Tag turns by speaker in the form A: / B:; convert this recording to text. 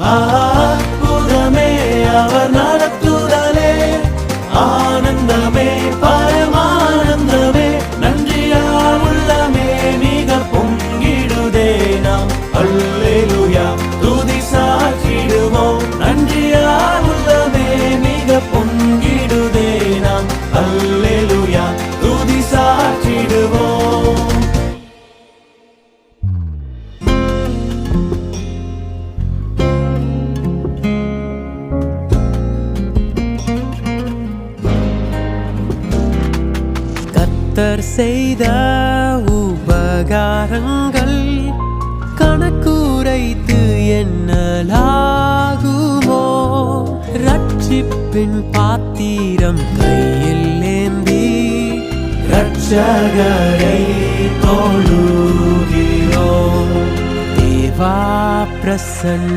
A: அற்புதமே அவர் நடத்துதலே. ஆனந்தமே பா
B: கர்த்தர் செய்த உபகாரங்கள் கணக்குரைத்து என்னலாகுமோ ரட்சிப்பின் பாத்திரம் கையில் ஏந்தி
A: ரட்சகரை தொழுகிறோம்.
B: தேவா பிரசன்ன